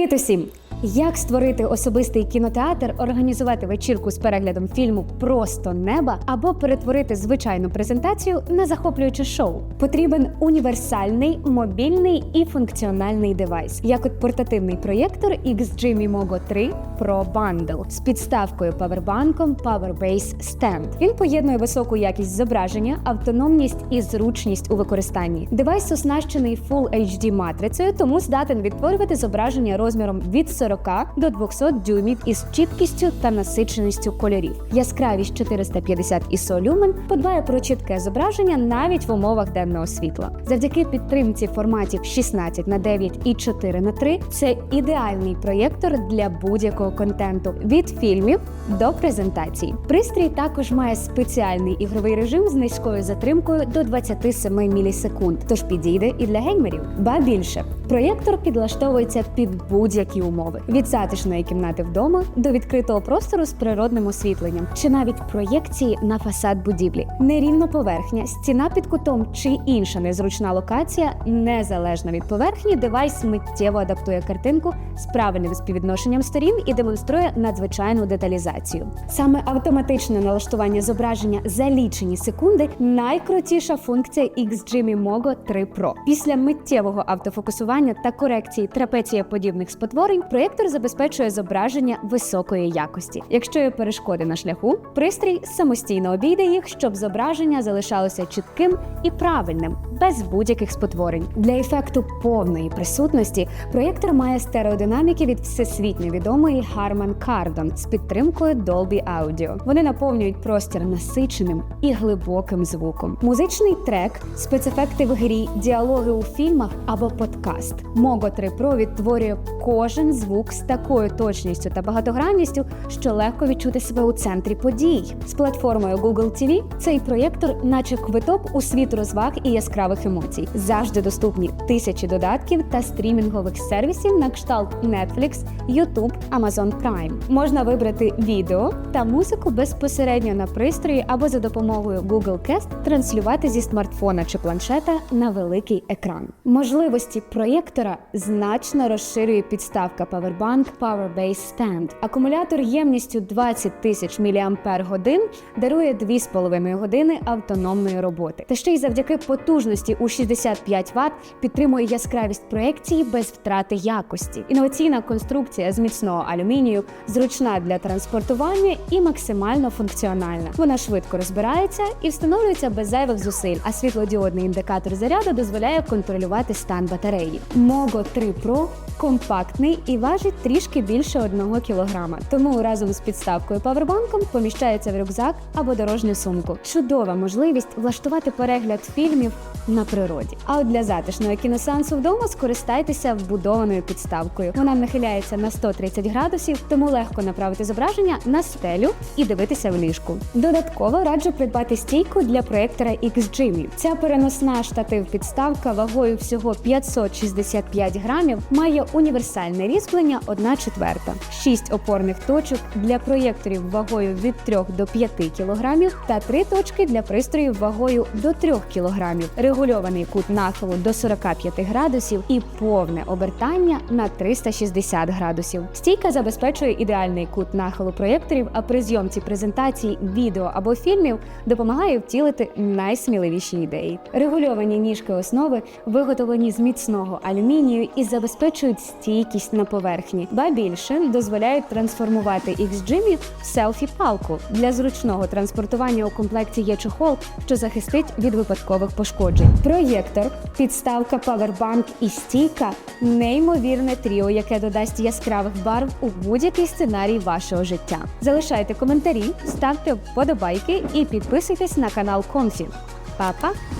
Привіт усім! Як створити особистий кінотеатр, організувати вечірку з переглядом фільму Просто неба або перетворити звичайну презентацію на захоплююче шоу? Потрібен універсальний, мобільний і функціональний девайс, як от портативний проєктор XG Mimogo 3 Pro Bundle з підставкою павербанком PowerBase Stand. Він поєднує високу якість зображення, автономність і зручність у використанні. Девайс оснащений Full HD матрицею, тому здатен відтворювати зображення розміром від 40 до 200 дюймів із чіткістю та насиченістю кольорів. Яскравість 450 ISO люмен подбає про чітке зображення навіть в умовах денного світла. Завдяки підтримці форматів 16 на 9 і 4 на 3 це ідеальний проєктор для будь-якого контенту від фільмів до презентацій. Пристрій також має спеціальний ігровий режим з низькою затримкою до 27 мілісекунд, тож підійде і для геймерів. Ба більше проєктор підлаштовується під будь-які умови від затишної кімнати вдома до відкритого простору з природним освітленням, чи навіть проєкції на фасад будівлі. Нерівна поверхня, стіна під кутом чи інша незручна локація, незалежно від поверхні, девайс миттєво адаптує картинку з правильним співвідношенням сторін і демонструє надзвичайну деталізацію. Саме автоматичне налаштування зображення за лічені секунди найкрутіша функція XG Mimogo 3 Pro. Після миттєвого автофокусування та корекції трапецієподібних спотворень проєктор забезпечує зображення високої якості. Якщо є перешкоди на шляху, пристрій самостійно обійде їх, щоб зображення залишалося чітким і правильним, без будь-яких спотворень. Для ефекту повної присутності проєктор має стереодинаміки від всесвітньо відомої Harman Kardon з підтримкою Dolby Audio. Вони наповнюють простір насиченим і глибоким звуком. Музичний трек, спецефекти в грі, діалоги у фільмах або подкаст. Mogo 3 Pro відтворює кожен звук з такою точністю та багатогранністю, що легко відчути себе у центрі подій. З платформою Google TV цей проєктор, наче квиток у світ розваг і яскравих емоцій, завжди доступні тисячі додатків та стрімінгових сервісів на кшталт Netflix, YouTube, Amazon Prime. Можна вибрати відео та музику безпосередньо на пристрої або за допомогою Google Cast транслювати зі смартфона чи планшета на великий екран. Можливості проєктора значно розширює підставка Powerbank PowerBase Stand. Акумулятор ємністю 20 тисяч мАч дарує 2,5 години автономної роботи. Та ще й завдяки потужності у 65 Вт підтримує яскравість проекції без втрати якості. Інноваційна конструкція з міцного алюмінію, зручна для транспортування і максимально функціональна. Вона швидко розбирається і встановлюється без зайвих зусиль, а світлодіодний індикатор заряду дозволяє контролювати стан батареї. Mogo 3 Pro компактний і важить трішки більше 1 кг, тому разом з підставкою павербанком поміщається в рюкзак або дорожню сумку. Чудова можливість влаштувати перегляд фільмів на природі. А от для затишного кіносеансу вдома скористайтеся вбудованою підставкою. Вона нахиляється на 130 градусів, тому легко направити зображення на стелю і дивитися в ліжку. Додатково раджу придбати стійку для проєктора XG. Ця переносна штатив-підставка вагою всього 565 грамів має універсальний універсальне різьблення 1 четверта, 6 опорних точок для проєкторів вагою від 3 до 5 кг та 3 точки для пристроїв вагою до 3 кг, регульований кут нахилу до 45 градусів і повне обертання на 360 градусів. Стійка забезпечує ідеальний кут нахилу проєкторів, а при зйомці презентацій, відео або фільмів допомагає втілити найсміливіші ідеї. Регульовані ніжки основи виготовлені з міцного алюмінію і забезпечують стійкість на поверхні, ба більше дозволяють трансформувати XGMI в селфі-палку. Для зручного транспортування у комплекті є чохол, що захистить від випадкових пошкоджень. Проєктор, підставка павербанк і стійка неймовірне тріо, яке додасть яскравих барв у будь-який сценарій вашого життя. Залишайте коментарі, ставте вподобайки і підписуйтесь на канал Комфі. Па-па!